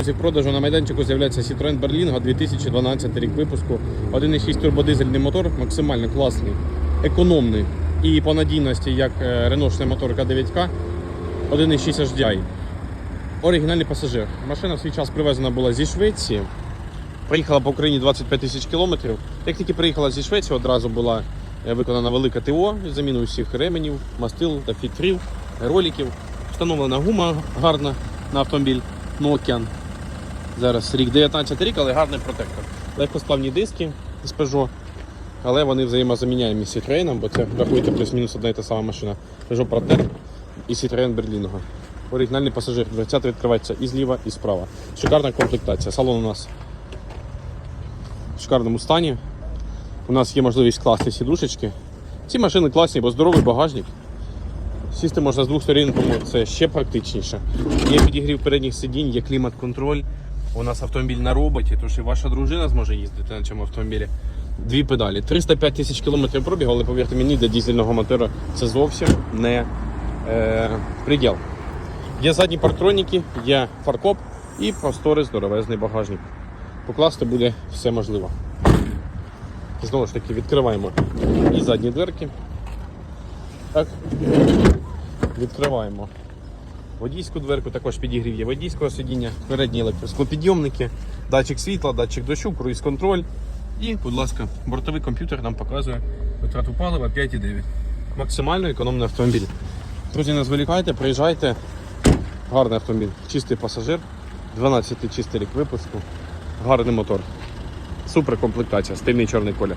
В продажу на майданчику з'являється Citroen Berlingo 2012 рік випуску. 1,6 турбодизельний мотор, максимально класний, економний і по надійності, як реношний мотор К9К, 1,6 HDI. Оригінальний пасажир. Машина в свій час привезена була зі Швеції. Приїхала по Україні 25 тисяч кілометрів. Як тільки приїхала зі Швеції, одразу була е, виконана велика ТО з заміною всіх ременів, мастил та фільтрів, роликів. Встановлена гума гарна на автомобіль Nokian. Зараз рік 19 рік, але гарний протектор. Легкосплавні диски з Peugeot, але вони взаємозаміняємі з Citroën, бо це рахуйте плюс-мінус одна і та сама машина. Peugeot Proter і Citroën Berlingo. Оригінальний пасажир. Дверцята відкривається і зліва, і справа. Шикарна комплектація. Салон у нас в шикарному стані. У нас є можливість класти сідушечки. Ці машини класні, бо здоровий багажник. Сісти можна з двох сторін, тому це ще практичніше. Є підігрів передніх сидінь, є клімат-контроль. У нас автомобіль на роботі, тож і ваша дружина зможе їздити на цьому автомобілі. Дві педалі. 305 тисяч кілометрів пробігу, але повірте мені, для дізельного мотора це зовсім не е, приділ. Є задні партроніки, є фаркоп і просторий здоровезний багажник. Покласти буде все можливо. Знову ж таки, відкриваємо і задні дверки. Так. Відкриваємо водійську дверку, також підігрів є водійського сидіння, передні електросклопідйомники, датчик світла, датчик дощу, круїз контроль. І, будь ласка, бортовий комп'ютер нам показує витрату палива 5,9. Максимально економний автомобіль. Друзі, не зволікайте, приїжджайте. Гарний автомобіль, чистий пасажир, 12 чистий рік випуску, гарний мотор. Супер комплектація, стильний чорний колір.